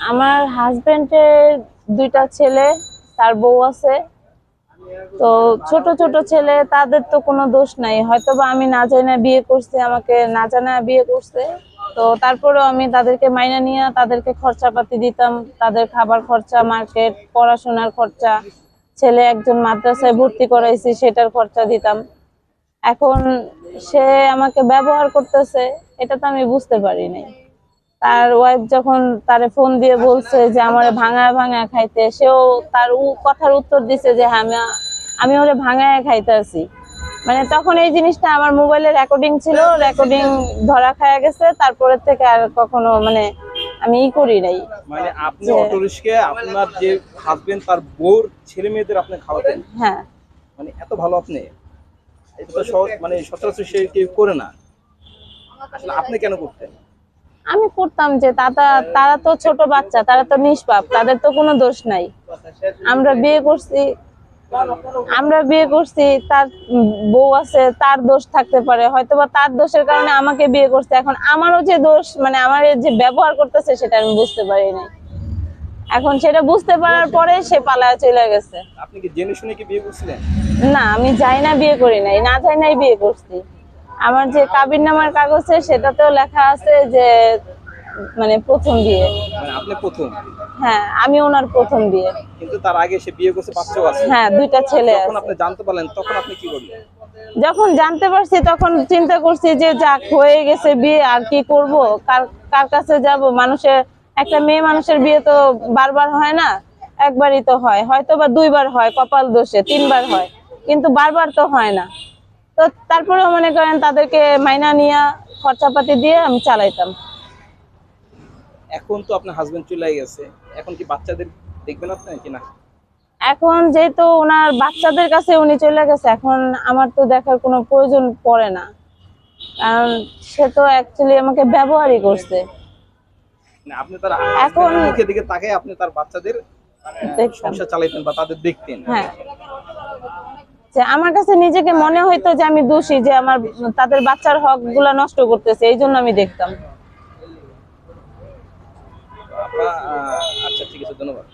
আমার হাজবেন্ডের দুইটা ছেলে, তার বউ আছে। তো ছোট ছোট ছেলে, তাদের তো কোনো দোষ নাই। হয়তো বা আমি না জানি বিয়ে করছি, আমাকে না জানা বিয়ে করছে। তো তারপরেও আমি তাদেরকে মাইনা নিয়ে তাদেরকে খরচাপাতি দিতাম। তাদের খাবার খরচা, মার্কেট, পড়াশোনার খরচা, ছেলে একজন মাদ্রাসায় ভর্তি করাইছি, সেটার খরচা দিতাম। এখন সে আমাকে ব্যবহার করতেছে, এটা তো আমি বুঝতে পারি নাই। তার ওয়াইফ যখন তার ফোন দিয়ে বলছে যে আমার ভাঙায় ভাঙা খাইতে সেও তার কথার উত্তর দিছে যে হ্যাঁ, আমি আমি ওরে ভাঙায় খাইতে আছি মানে তখন এই জিনিসটা আমার মোবাইলে রেকর্ডিং ছিল রেকর্ডিং ধরা খায়া গেছে তারপরে থেকে আর কখনো মানে আমি ই করি নাই। মানে আপনি যে- অটো রিক্সায় আপনার যে হাজবেন্ড তার বউর ছেলে মেয়েদের আপনি খাওয়াতেন? হ্যাঁ। মানে এত ভালো আপনি? এটা তো সহজ মানে সচরাচর সে কেউ করে না। আসলে আপনি কেন করতেন? আমি করতাম যে তাতা তারা তো ছোট বাচ্চা তারা তো নিষ্পাপ তাদের তো কোনো দোষ নাই। আমরা বিয়ে করছি আমরা বিয়ে করছি তার বউ আছে তার দোষ থাকতে পারে হয়তোবা তার দোষের কারণে আমাকে বিয়ে করছে। এখন আমারও যে দোষ মানে আমার যে ব্যবহার করতেছে সেটা আমি বুঝতে পারি নাই। এখন সেটা বুঝতে পারার পরে সে পালায় চলে গেছে। আপনি কি জেনে শুনে কি বিয়ে করছিলেন? না আমি যাই না বিয়ে করি নাই না যাই নাই বিয়ে করছি। আমার যে কাবির নামার কাগজে সেটাতেও লেখা আছে যে মানে প্রথম বিয়ে। মানে আপনি প্রথম? হ্যাঁ আমি ওনার প্রথম বিয়ে। কিন্তু তার আগে সে বিয়ে করছে বাচ্চাও আছে হ্যাঁ দুইটা ছেলে আছে। আপনি জানতে পারলেন তখন আপনি কি করলেন যখন জানতে পারছি তখন চিন্তা করছি যে যাক হয়ে গেছে বিয়ে আর কি করব? কার কার কাছে যাব? মানুষের একটা মেয়ে মানুষের বিয়ে তো বারবার হয় না? একবারই তো হয়। হয়তো বা দুইবার হয় কপাল দোষে তিনবার হয়। কিন্তু বারবার তো হয় না। তো তারপরে মনে করেন তাদেরকে মাইনা নিয়ে খরচাপাতি দিয়ে আমি চালাইতাম। এখন তো আপনার হাজবেন্ড চলে গেছে। এখন কি বাচ্চাদের দেখবেন আপনি কি না? এখন যেহেতু ওনার বাচ্চাদের কাছে উনি চলে গেছে এখন আমার তো দেখার কোনো প্রয়োজন পড়ে না। কারণ সে তো অ্যাকচুয়ালি আমাকে ব্যবহারই করছে। মানে আপনি তার এখন- মুখের দিকে তাকায় আপনি তার বাচ্চাদের আহ, সংসার চালাইতেন বা তাদের দেখতেন। হ্যাঁ। যে আমার কাছে নিজেকে মনে হইতো যে আমি দোষী, যে আমার তাদের বাচ্চার হকগুলা নষ্ট করতেছে, এই জন্য আমি দেখতাম। আচ্ছা ঠিক আছে, ধন্যবাদ।